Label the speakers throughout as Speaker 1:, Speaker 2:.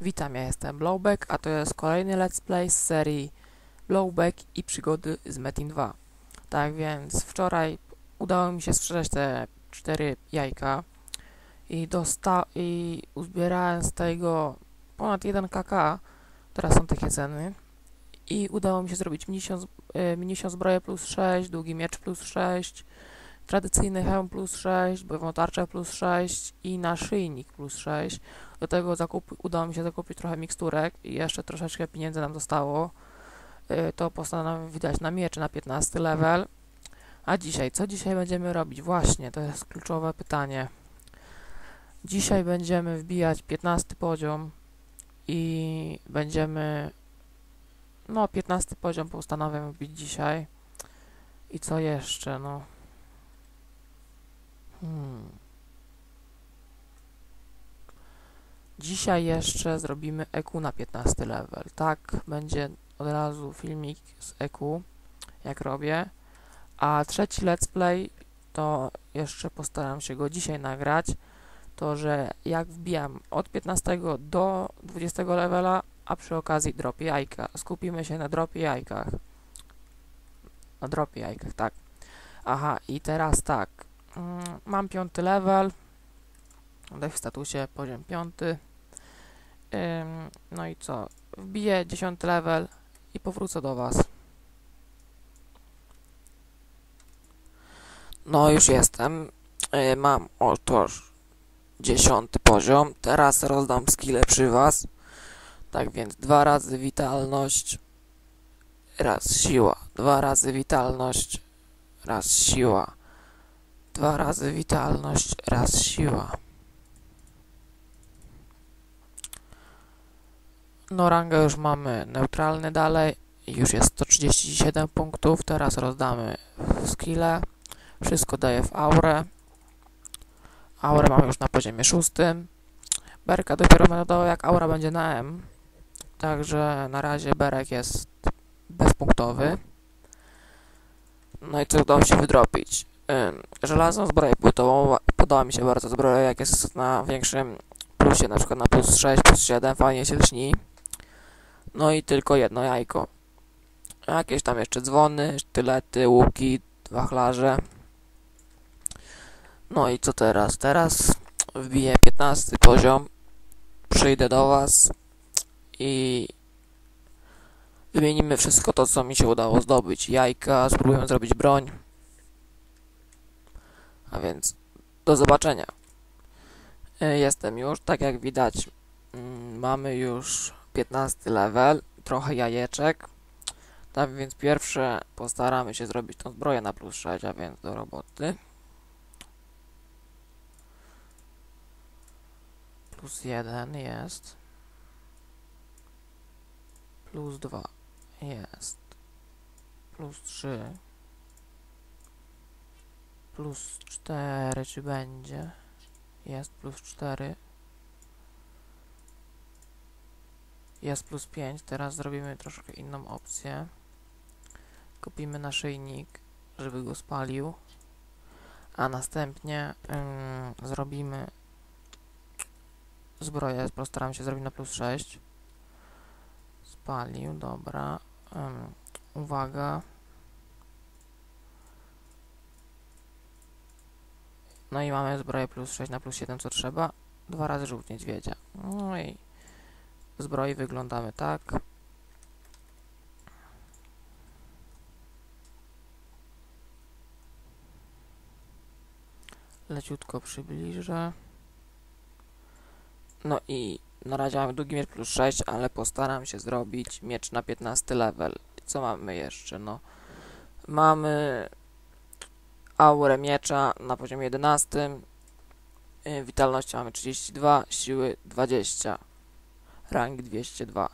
Speaker 1: Witam, ja jestem Blowback, a to jest kolejny let's play z serii Blowback i przygody z Metin 2. Tak więc wczoraj udało mi się sprzedać te cztery jajka i dosta i uzbierałem z tego ponad 1 kk, teraz są takie ceny i udało mi się zrobić e, mnisią zbroję plus 6, długi miecz plus 6, tradycyjny hełm plus 6, bojową tarczę plus 6 i naszyjnik plus 6. Do tego zakup, udało mi się zakupić trochę miksturek i jeszcze troszeczkę pieniędzy nam zostało. Y, To postanowiłem wydać na miecze na 15 level. A dzisiaj, co dzisiaj będziemy robić? Właśnie, to jest kluczowe pytanie. Dzisiaj będziemy wbijać 15 poziom i będziemy no 15 poziom postanawiam wbić dzisiaj. I co jeszcze, no? Hmm. Dzisiaj jeszcze zrobimy EQ na 15 level. Tak, będzie od razu filmik z EQ, jak robię. A trzeci let's play to jeszcze postaram się go dzisiaj nagrać. To, że jak wbijam od 15 do 20 levela, a przy okazji dropię jajka. Skupimy się na dropie jajkach. Na dropie jajkach, tak. Aha, i teraz tak. Mm, Mam piąty level. Tutaj w statusie poziom piąty. No i co? Wbiję 10 level i powrócę do Was. No już jestem. Y, mam otóż 10 poziom. Teraz rozdam skille przy Was. Tak więc dwa razy witalność. Raz siła. Dwa razy witalność. Raz siła. Dwa razy witalność. Raz siła. No rangę już mamy neutralny dalej. Już jest 137 punktów. Teraz rozdamy skille. Wszystko daje w aurę. Aurę mamy już na poziomie szóstym. Berka dopiero będę jak aura będzie na M. Także na razie Berek jest bezpunktowy. No i co udało się wydropić? Żelazną zbroję płytową. Podoba mi się bardzo zbroja, jak jest na większym plusie, na przykład na plus 6, plus 7, fajnie się lśni. No i tylko jedno jajko. Jakieś tam jeszcze dzwony, sztylety, łuki, wachlarze. No i co teraz? Teraz wbiję 15 poziom. Przyjdę do Was i wymienimy wszystko to, co mi się udało zdobyć. Jajka, spróbujemy zrobić broń. A więc do zobaczenia. Y, Jestem już, tak jak widać, mm, mamy już 15 level, trochę jajeczek. Tak więc pierwsze postaramy się zrobić tą zbroję na plus 6, a więc do roboty. Plus 1 jest. Plus 2 jest. Plus 3. Plus 4 czy będzie? Jest plus 4. Jest plus 5. Teraz zrobimy troszkę inną opcję. Kupimy naszyjnik, żeby go spalił. A następnie ym, zrobimy zbroję. Postaram się zrobić na plus 6. Spalił, dobra. Ym, uwaga. No i mamy zbroję plus 6 na plus 7, co trzeba. Dwa razy żółt niedźwiedzia. No i zbroi wyglądamy tak. Leciutko przybliżę. No i na razie mamy długi miecz plus 6, ale postaram się zrobić miecz na 15 level. Co mamy jeszcze? No, mamy aurę miecza na poziomie 11. Yy, Witalności mamy 32, siły 20, rangi 202.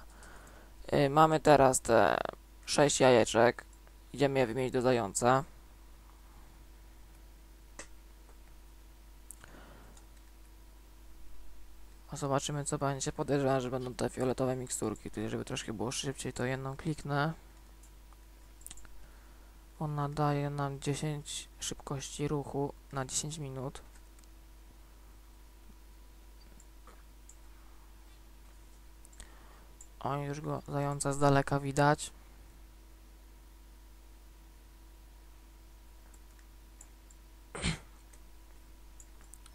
Speaker 1: Yy, Mamy teraz te 6 jajeczek. Idziemy je wymienić do zająca. Zobaczymy co będzie. Podejrzewam, że będą te fioletowe miksturki. Tutaj, żeby troszkę było szybciej, to jedną kliknę. Ona daje nam 10 szybkości ruchu na 10 minut. O, już go zająca z daleka widać.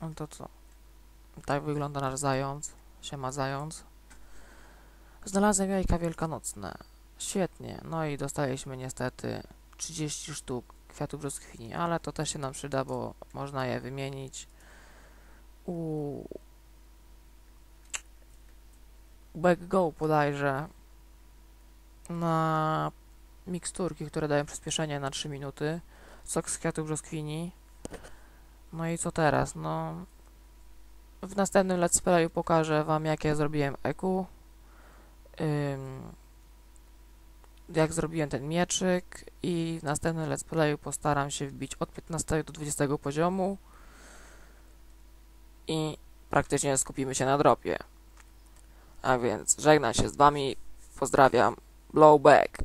Speaker 1: No to co? Tak wygląda nasz zając. Siema zając. Znalazłem jajka wielkanocne. Świetnie. No i dostaliśmy niestety 30 sztuk kwiatów brzoskwini, ale to też się nam przyda, bo można je wymienić u Back Go bodajże na miksturki, które dają przyspieszenie na 3 minuty. Sok z kwiatów brzoskwini. No i co teraz? No w następnym let's playu pokażę wam jakie zrobiłem EQ. Ym, jak zrobiłem ten mieczyk i w następnym let's playu postaram się wbić od 15 do 20 poziomu i praktycznie skupimy się na dropie. A więc żegnam się z wami, pozdrawiam, blowback.